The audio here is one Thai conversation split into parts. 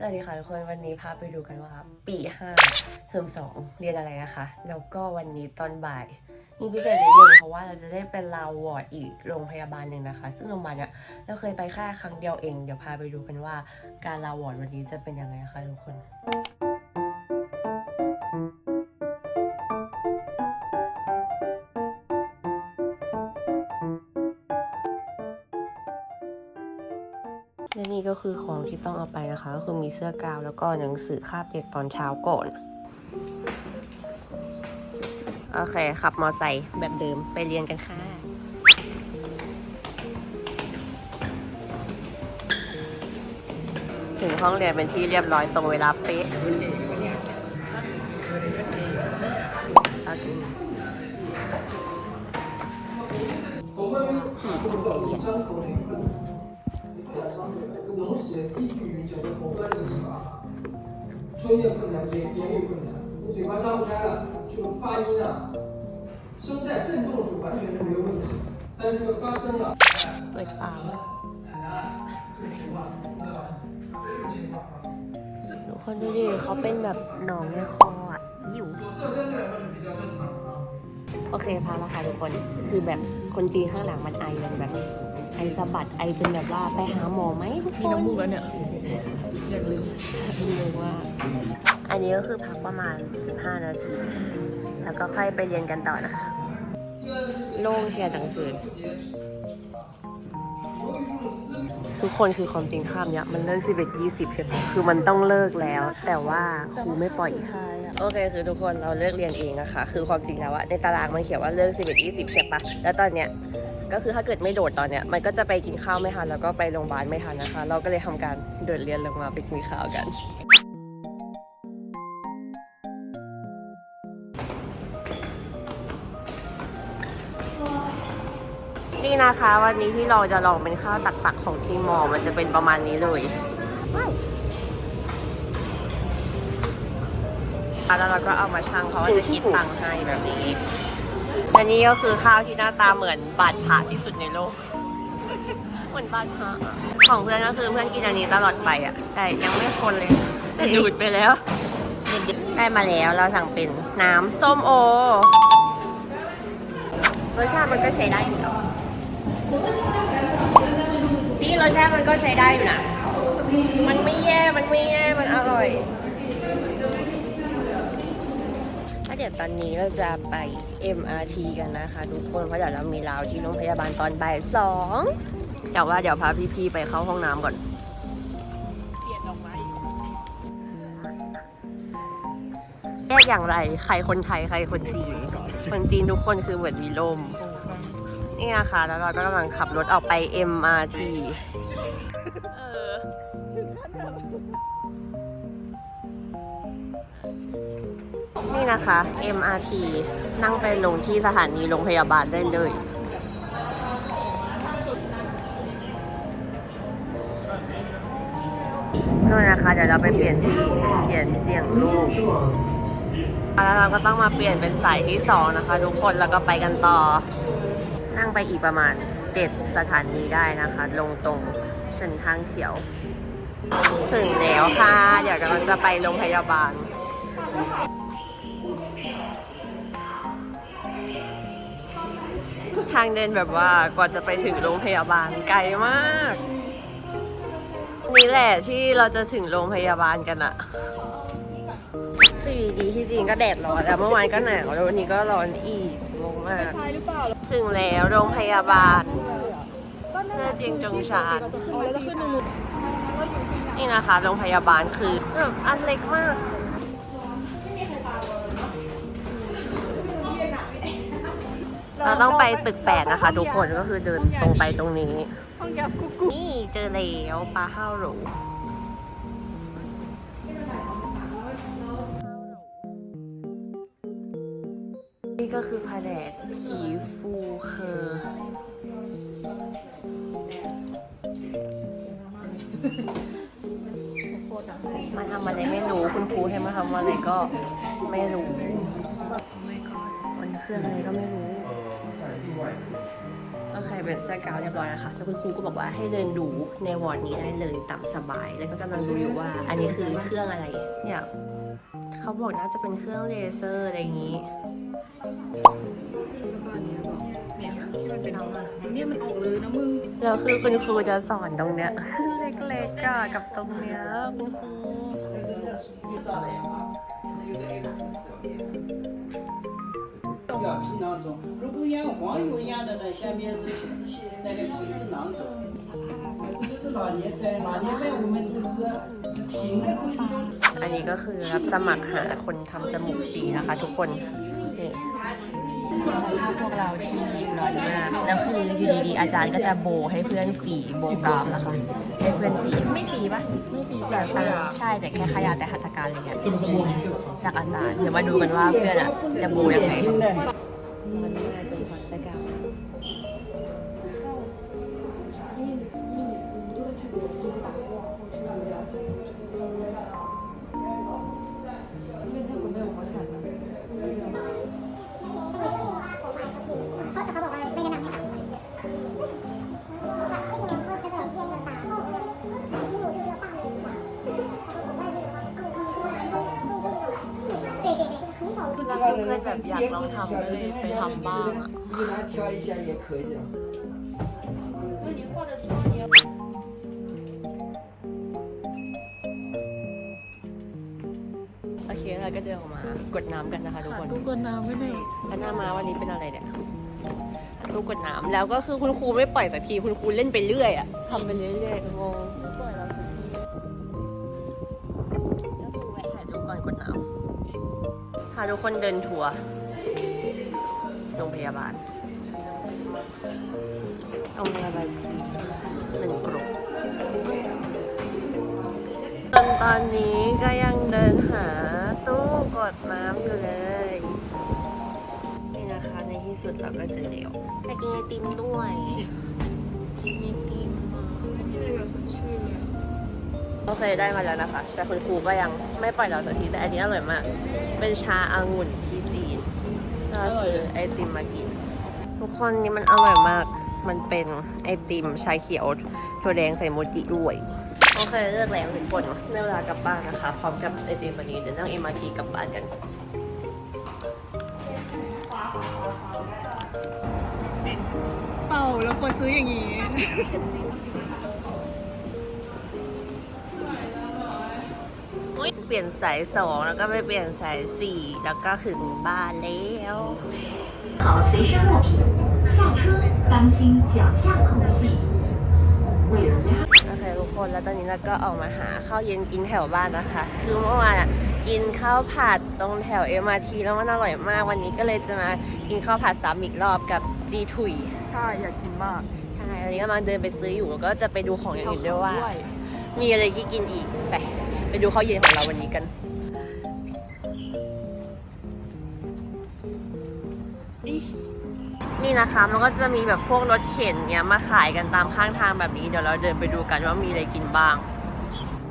สวัสดีค่ะทุกคนวันนี้พาไปดูกันว่าปี 5 เทอม2 เรียนอะไรนะคะ แล้วก็วันนี้ตอนบ่าย มีพิเศษนิดนึงเพราะว่าเราจะได้เป็นลาวอร์ดอีกโรงพยาบาลหนึ่งนะคะ ซึ่งโรงพยาบาลเนี่ยเราเคยไปแค่ครั้งเดียวเอง เดี๋ยวพาไปดูกันว่าการลาวอร์ดวันนี้จะเป็นยังไงนะคะทุกคน นี่ก็คือของที่ต้องเอาไปนะคะก็คือมีเสื้อกาวแล้วก็หนังสือคาบเด็กตอนเช้าก่อน โอเค ขับมอไซค์แบบเดิมไปเรียนกันค่ะถึงห้องเรียนเป็นที่เรียบร้อยตรงเวลาเป๊ะโอเค 永久的口端的地方，吞咽困难，言言语困难，你嘴巴张不开了，这个发音啊，声带震动是完全是没有问题，但是这个发声啊， เปิดฟาร์ม 这个情况，知道吧？这个情况啊， ทุกคนดูดิเขาเป็นแบบหนองในคออ่ะอยู่ 左侧相对来说是比较正常的啊。 โอเคพาแล้วค่ะทุกคน คือแบบคนจีนข้างหลังมันไอกันแบบ ไอสะบัดไอจนแบบว่าไปหาหมอไหมทุกคนมีน้ำมูกแล้วเนี่ยอยากลืมลืมว่า อันนี้ก็คือพักประมาณ 15 นาที แล้วก็ค่อยไปเรียนกันต่อนะคะโล่งเชียร์จังสือทุกคนคือความจริงข้ามเนี่ยมันเลิก 11 20ใช่ไหมคือมันต้องเลิกแล้ว แต่ว่าครูไม่ปล่อยโอเคคือทุกคนเราเลิกเรียนเองนะคะ คือความจริงแล้วอะในตารางมันเขียนว่าเลิก 11 20ใช่ปะแล้วตอนเนี้ย ก็คือถ้าเกิดไม่โดดตอนเนี้ยมันก็จะไปกินข้าวไม่ทันแล้วก็ไปโรงพยาบาลไม่ทันนะคะ เราก็เลยทำการโดดเรียนลงมาไปกินข้าวกันนี่นะคะวันนี้ที่เราจะลองเป็นข้าวตักๆของที่มอ มันจะเป็นประมาณนี้เลยแล้วเราก็เอามาชั่งเขาจะคิดตังค์ให้แบบนี้ และนี่ก็คือข้าวที่หน้าตาเหมือนบาดผาที่สุดในโลก เหมือนบาดผาอะของเพื่อนก็คือเพื่อนกินอันนี้ตลอดไปอะ แต่ยังไม่คนเลย แต่ดูดไปแล้ว ได้มาแล้วเราสั่งเป็นน้ำส้มโอ รสชาติมันก็ใช้ได้อยู่แล้วนี่รสชาติมันก็ใช้ได้อยู่นะ มันไม่แย่ มันไม่แย่ มันอร่อยถ้า เดี๋ยวตอนนี้เราจะไป MRT กันนะคะทุกคนเพราะเดี๋ยวเรามีราวที่โรงพยาบาลตอนบ่ายสองแต่ว่าเดี๋ยวพาพี่ๆไปเข้าห้องน้ำก่อนเปลี่ยนดอกไม้แยกอย่างไร ใครคนไทย ใครคนจีน คนจีนทุกคนคือเหมือนมีลมนี่นะคะแล้วเราก็กำลังขับรถออกไป MRT เออ นี่นะคะ MRT นั่งไปลงที่สถานีโรงพยาบาลได้เลย นู่นนะคะ เดี๋ยวเราไปเปลี่ยนที่เปลี่ยนเจียงลูก แล้วเราก็ต้องมาเปลี่ยนเป็นสายที่สองนะคะ ทุกคน แล้วก็ไปกันต่อ นั่งไปอีกประมาณเจ็ดสถานีได้นะคะ ลงตรงเชินทางเฉียว ถึงแล้วค่ะ เดี๋ยวเราจะไปโรงพยาบาล ทางเดินแบบว่ากว่าจะไปถึงโรงพยาบาลไกลมาก นี่แหละที่เราจะถึงโรงพยาบาลกันอะคือดีที่จริงก็แดดร้อนแล้วเมื่อวานก็หนาวแล้ววันนี้ก็ร้อนอีกงงมาก ถึงแล้วโรงพยาบาลเจอเจียงจงชานอ๋อแล้วจะขึ้นตรงนู้นนี่นะคะ โรงพยาบาลคือแบบอันเล็กมาก เราต้องไปตึกแปดนะคะ ทุกคนก็คือเดินตรงไปตรงนี้ ห้องแก๊บกุ๊กกุ๊กนี่เจอแล้วปลาห้าวหรูนี่ก็คือผาแดกขีฟูเคอมาทำอะไรไม่รู้คุณครูให้มาทำอะไรก็ไม่รู้มันคืออะไรก็ไม่รู้ โอเคส่เป็นเสื้อกาวเรียบร้อยแล้วค่ะแล้วคุณครูก็บอกว่าให้เดินดูในวอร์ดนี้ได้เลยตามสบาย แล้วก็กำลังดูอยู่ว่า อันนี้คือเครื่องอะไร เนี่ยเขาบอกน่าจะเป็นเครื่องเลเซอร์อะไรอย่างนี้แล้วก็อันเนี้ยบอกเนี่ยที่มันเป็นอันเนี้ยมันออกเลยนะมึงแล้วคือคุณครูจะสอนตรงเนี้ยเล็กๆอะกับตรงเนี้ยคุณครู 表皮囊肿，如果养黄油养的呢，下面是皮脂腺那个皮脂囊肿。这个是老年斑，老年斑我们都是平的可以用。 อันนี้ก็คือรับสมัครหาคนทำจมูกฟรีนะคะ ทุกคนนี่สภาพพวกเราที่น้อยมากแล้วคืออยู่ดีๆอาจารย์ก็จะโบให้เพื่อนฟรีโบกรามนะคะให้เพื่อนฟรีไม่ฟรีปะไม่ฟรีจ่ายค่าใช่แต่แค่ขยะแต่หัตถการอะไรเงี้ยฟรีจากอาจารย์เดี๋ยวมาดูกันว่าเพื่อนอะจะโบยังไง มันน่าจะเป็นพอสกา อนแบบอยากลองทำเลยไปทำบ้างอะ 一来挑一下也可以啊。 โอเคเราก็เดินออกมากดน้ำกันนะคะทุกคน ตู้กดน้ำไม่ได้ แล้วหน้ามาวันนี้เป็นอะไรเนี่ยตู้กดน้ำแล้วก็คือคุณครูไม่ปล่อยสักทีคุณครูเล่นไปเรื่อยอะทำไปเรื่อยๆงงปล่อยเราสักทีก็คือแวะถ่ายรูปก่อนกดน้ำพ าทุกคนเดินทัวร์โรงพยาบาลโรงพยาบาลจีนหนึ่งกลุ่มจนตอนนี้ก็ยังเดินหาตู้กดน้ำอยู่เลย นี่นะคะในที่สุดเราก็เจอแล้วไปกินไอติมด้วยไอติม โอเคได้มาแล้วนะคะ แต่คุณครูก็ยังไม่ปล่อยเราสักทีแต่อันนี้อร่อยมาก เป็นชาองุ่นที่จีนเราซื้อไอติมมากิน ทุกคนนี่มันอร่อยมากมันเป็นไอติมชาเขียวถั่วแดงใส่โมจิด้วยโอเคเลิกแล้วทุกคนในเวลากลับบ้านนะคะ พร้อมกับไอติมวันนี้เดี๋ยวนั่งเอ็มอาร์ทีกลับบ้านกันเป่าแล้วควรซื้ออย่างนี้ เปลี่ยนสายสองแล้วก็ไปเปลี่ยนสายสี่แล้วก็ถึงบ้านแล้ว 好随身物品，下车当心脚下空隙。为了压 โอเคทุกคนแล้วตอนนี้เราก็ออกมาหาข้าวเย็นกินแถวบ้านนะคะ คือเมื่อวานอะกินข้าวผัดตรงแถวเอ็มอาร์ทีแล้วมันอร่อยมากวันนี้ก็เลยจะมากินข้าวผัดซ้ำอีกรอบกับจีถุย ใช่อยากกินมาก ใช่อันนี้กำลังเดินไปซื้ออยู่แล้วก็จะไปดูของอย่างอื่นด้วยว่า ด้วย มีอะไรที่กินอีกไป ไปดูข้าวเย็นของเราวันนี้กัน นี่นะคะมันก็จะมีแบบพวกรถเข็นเนี้ยมาขายกันตามข้างทางแบบนี้ เดี๋ยวเราเดินไปดูกันว่ามีอะไรกินบ้าง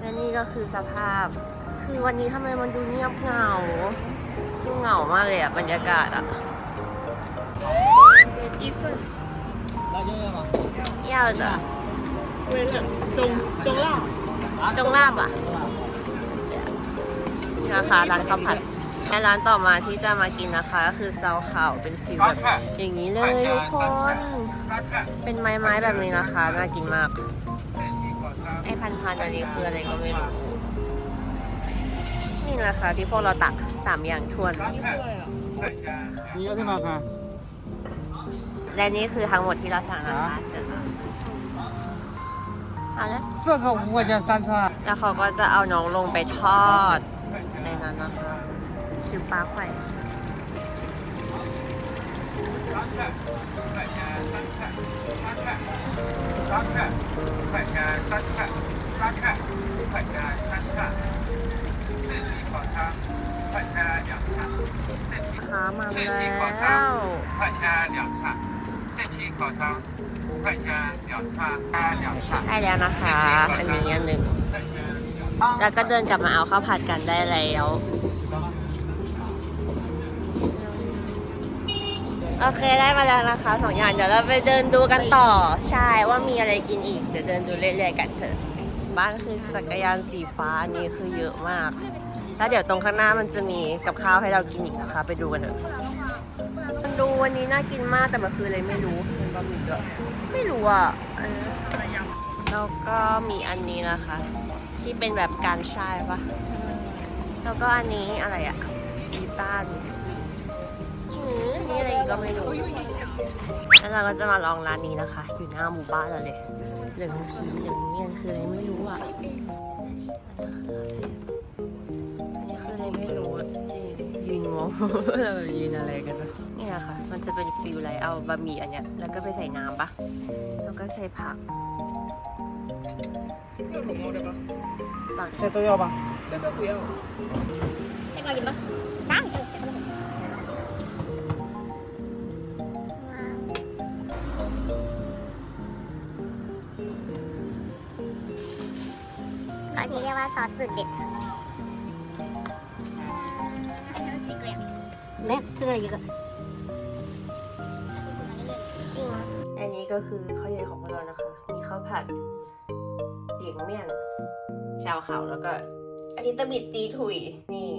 และนี่ก็คือสภาพ คือวันนี้ทำไมมันดูเงียบเหงาดูเหงามากเลยอะบรรยากาศอะเจจีฟน 辣椒要吗？要的为了中中辣中辣吧 นะคะ ร้านข้าวผัดและร้านต่อมาที่จะมากินนะคะก็คือเซาเข่าเป็นสีแบบอย่างนี้เลยทุกคน เป็นไม้ไม้แบบนี้นะคะน่ากินมาก ไอพันพันอันนี้คืออะไรก็ไม่รู้ นี่นะคะที่พวกเราตักสามอย่างทวนนี่ก็ที่มาค่ะ และนี่คือทั้งหมดที่เราสั่งนะคะเจ้อาเสื้อของหัวจะสั้นค่แล้วเขาก็จะเอาน้องลงไปทอด นนั้นนะคะชิวปลาไข่ขามาแล้ว 快加两串，现皮烤肠，快加两串，加两串。 ได้แล้วนะคะ อันนี้อันหนึ่ง แล้วก็เดินกลับมาเอาข้าวผัดกันได้แล้วโอเคได้มาแล้วนะคะสองอย่างเดี๋ยวเราไปเดินดูกันต่อใช่ว่ามีอะไรกินอีกเดี๋ยวเดินดูเรื่อยๆกันเถอะบ้านคือจักรยานสีฟ้านี่คือเยอะมาก แล้วเดี๋ยวตรงข้างหน้ามันจะมีกับข้าวให้เรากินอีกนะคะ ไปดูกันเถอะมันดูวันนี้น่ากินมากแต่มันคืออะไรไม่รู้เป็นบะหมี่ด้วยไม่รู้อะแล้วก็มีอันนี้นะคะ ที่เป็นแบบการช่ายปะแล้วก็อันนี้อะไรอะชีต้านหือนี่อะไรอีกก็ไม่รู้แล้วเราก็จะมาลองร้านนี้นะคะ อยู่หน้าหมู่บ้านเราเลย เหลืองพีเหลืองเมียนคืออะไรไม่รู้อะอันนี้คืออะไรไม่รู้อะจริงยืนมองเราแบบยืนอะไรกันวะนี่นะคะมันจะเป็นฟิลอะไรเอาบะหมี่อันเนี้ยแล้วก็ไปใส่น้ำปะแล้วก็ใส่ผัก ตัก 这都要吧？这个不要。 อันนี้เรียกว่าซอสสูตรเด็ดね、这个一个。 อันนี้ก็คือข้าวใหญ่ของพวกเรานะคะ มี ข้าวผัดเตียงเมี่ยนชาวเขาแล้วก็อันนี้ตะบิดตีถุยนี่